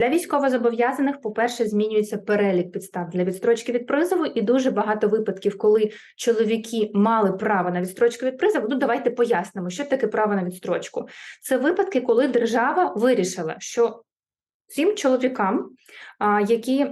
Для військовозобов'язаних, по-перше, змінюється перелік підстав для відстрочки від призову, і дуже багато випадків, коли чоловіки мали право на відстрочку від призову. Ну давайте пояснимо, що таке право на відстрочку. Це випадки, коли держава вирішила, що цим чоловікам, які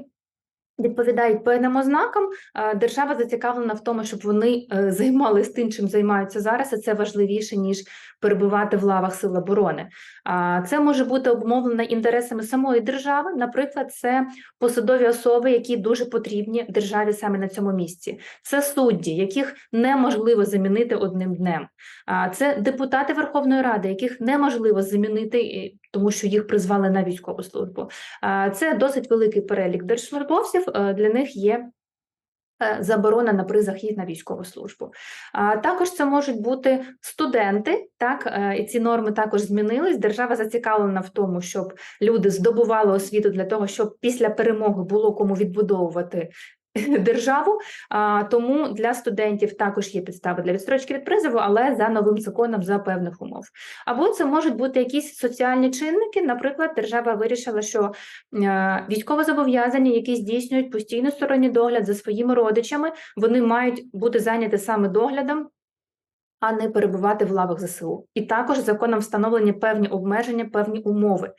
відповідають певним ознакам, держава зацікавлена в тому, щоб вони е, займалися тим, чим займаються зараз, і це важливіше ніж перебувати в лавах сил оборони. А це може бути обумовлено інтересами самої держави. Наприклад, це посадові особи, які дуже потрібні державі саме на цьому місці. Це судді, яких неможливо замінити одним днем. А це депутати Верховної Ради, яких неможливо замінити, е, тому що їх призвали на військову службу. Це досить великий перелік держслужбовців. е, Для них є е, заборона на призахід на військову службу. А також це можуть бути студенти, так е, і ці норми також змінились. Держава зацікавлена в тому, щоб люди здобували освіту для того, щоб після перемоги було кому відбудовувати. Державу, тому для студентів також є підстави для відстрочки від призову, але за новим законом за певних умов. Або це можуть бути якісь соціальні чинники. Наприклад, держава вирішила, що е, військовозобов'язані, які здійснюють постійно сторонній догляд за своїми родичами, вони мають бути зайняті саме доглядом. А не перебувати в лавах ЗСУ, і також законом встановлені певні обмеження, певні умови.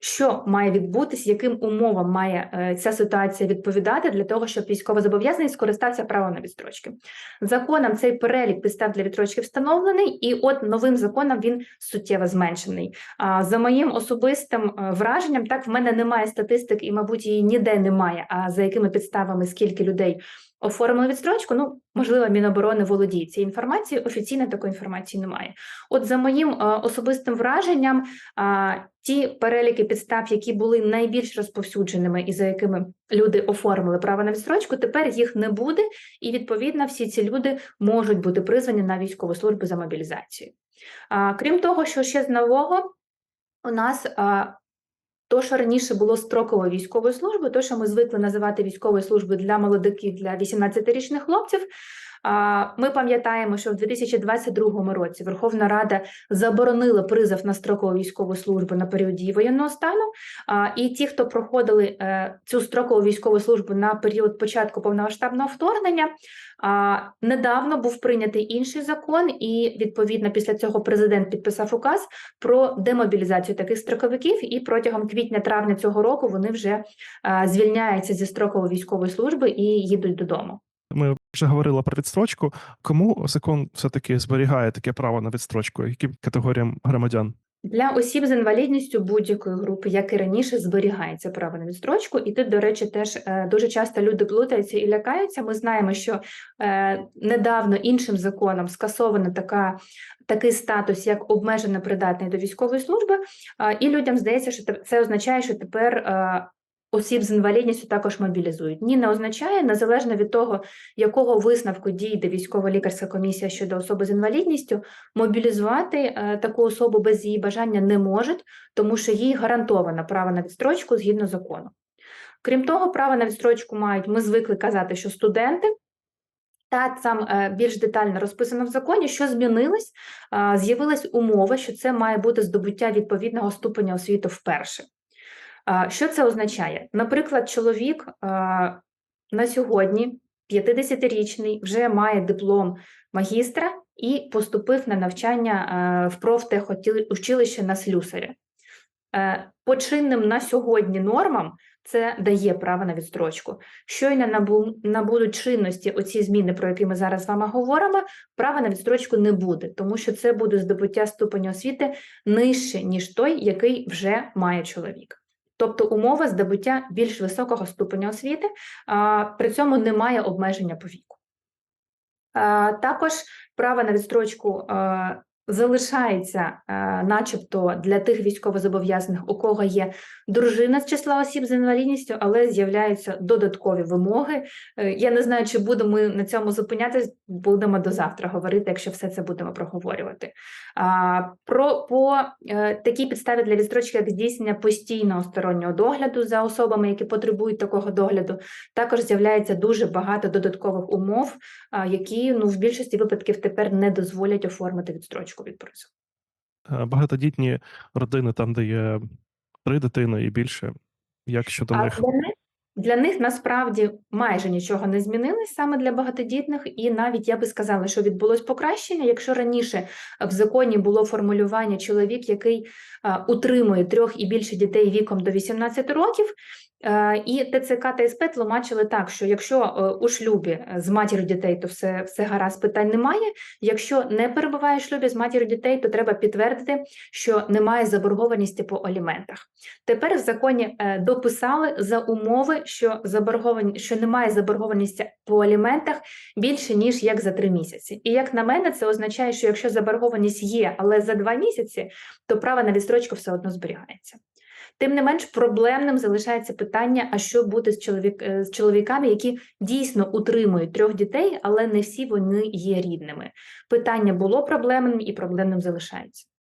Що має відбутись, яким умовам має е, ця ситуація відповідати для того, щоб військовозобов'язаний скористався правом на відстрочки? Законом цей перелік підстав для відстрочки встановлений, і от новим законом він суттєво зменшений. А за моїм особистим е, враженням, так в мене немає статистик, і, мабуть, її ніде немає. А за якими підставами скільки людей оформили відстрочку? Ну можливо, Міноборони володіє цією інформацією. Офіційно такої інформації немає. От за моїм е, особистим враженням, ті переліки підстав, які були найбільш розповсюдженими і за якими люди оформили право на відстрочку, тепер їх не буде, і відповідно всі ці люди можуть бути призвані на військову службу за мобілізацією. Крім того, що ще з нового у нас. То, що раніше було строково військовою службою, то, що ми звикли називати військовою службою для молодиків, для 18-річних хлопців. Ми пам'ятаємо, що в 2022 році Верховна Рада заборонила призов на строкову військову службу на період дії воєнного стану. І ті, хто проходили е, цю строкову військову службу на період початку повномасштабного вторгнення, недавно був прийнятий інший закон, і відповідно після цього президент підписав указ про демобілізацію таких строковиків. І протягом квітня-травня цього року вони вже звільняються зі строкової військової служби і їдуть додому. Ми вже говорили про відстрочку. Кому закон все-таки зберігає таке право на відстрочку? Яким категоріям громадян? Для осіб з інвалідністю будь-якої групи, як і раніше, зберігається право на відстрочку, і тут, до речі, теж е, дуже часто люди плутаються і лякаються. Ми знаємо, що е, недавно іншим законом скасовано така. Такий статус, як обмежено придатний до військової служби, і людям здається, що це означає, що тепер е, осіб з інвалідністю також мобілізують. Ні, не означає, незалежно від того, якого висновку дійде військово-лікарська комісія щодо особи з інвалідністю, мобілізувати е, таку особу без її бажання не можуть, тому що їй гарантовано право на відстрочку згідно закону. Крім того, право на відстрочку мають, ми звикли казати, що студенти. Та там е, більш детально розписано в законі, що змінилось, Е, з'явилась умова, що це має бути здобуття відповідного ступеня освіти вперше. Що це означає? Наприклад, чоловік на сьогодні, 50-річний, вже має диплом магістра і поступив на навчання в профтехучилище на слюсаря. Е, По чинним на сьогодні нормам це дає право на відстрочку. Щойно набу- набудуть чинності оці зміни, про які ми зараз з вами говоримо, права на відстрочку не буде, тому що це буде здобуття ступеня освіти нижче, ніж той, який вже має чоловік. Тобто умова здобуття більш високого ступеня освіти, при цьому немає обмеження по віку. Також право на відстрочку залишається, а, начебто, для тих військовозобов'язаних, у кого є дружина з числа осіб з інвалідністю, але з'являються додаткові вимоги. Е, Я не знаю, чи будемо ми на цьому зупинятись, будемо до завтра говорити, якщо все це будемо проговорювати. Про по е, такій підставі для відстрочки, як здійснення постійного стороннього догляду за особами, які потребують такого догляду, також з'являється дуже багато додаткових умов, які ну в більшості випадків тепер не дозволять оформити відстрочку від призову. Е, Багатодітні родини, там, де є три дитини і більше. Як щодо них? для них, для них насправді майже нічого не змінилось саме для багатодітних, і навіть я би сказала, що відбулось покращення. Якщо раніше в законі було формулювання чоловік, який е, утримує трьох і більше дітей віком до 18 років. Е, І ТЦК та СП тлумачили так, що якщо е, у шлюбі з матір'ю дітей, то все, все гаразд, питань немає. Якщо не перебуває в шлюбі з матір'ю дітей, то треба підтвердити, що немає заборгованості по аліментах. Тепер в законі е, дописали за умови, що заборговані, що немає заборгованості по аліментах більше ніж як за три місяці. І як на мене, це означає, що якщо заборгованість є, але за два місяці, то право на відстрочку все одно зберігається. Тим не менш, проблемним залишається питання: а що бути з чоловік е, з чоловіками, які дійсно утримують трьох дітей, але не всі вони є рідними. Питання було проблемним і проблемним залишається.